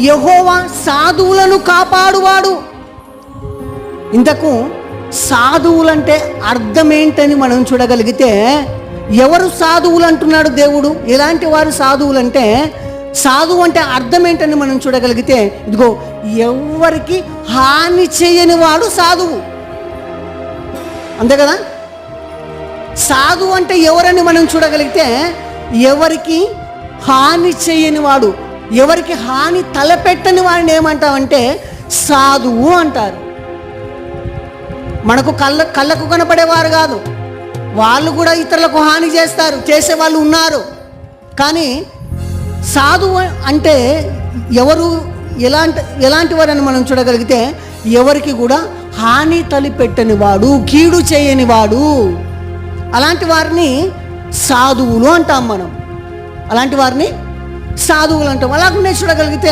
యహోవా సాధువులను కాపాడువాడు. ఇంతకు సాధువులంటే అర్థం ఏంటని మనం చూడగలిగితే ఎవరు సాధువులు అంటున్నాడు దేవుడు? ఎలాంటి వారు సాధువులు అంటే సాధువు అంటే అర్థం ఏంటని మనం చూడగలిగితే ఇదిగో ఎవరికి హాని చేయని వాడు సాధువు. అంతే కదా? సాధువు అంటే ఎవరని మనం చూడగలిగితే ఎవరికి హాని చేయని వాడు ఎవరికి హాని తలపెట్టని వారిని ఏమంటామంటే సాధువు అంటారు. మనకు కళ్ళ కళ్ళకు కనపడేవారు కాదు. వాళ్ళు కూడా ఇతరులకు హాని చేస్తారు చేసే వాళ్ళు ఉన్నారు. కానీ సాధువు అంటే ఎవరు ఎలాంటి ఎలాంటి వారని మనం చూడగలిగితే ఎవరికి కూడా హాని తలిపెట్టని వాడు కీడు చేయని వాడు. అలాంటి వారిని సాధువులు అంటాం మనం. అలాంటి వారిని సాధువులు అంటాం. అలాగనే చూడగలిగితే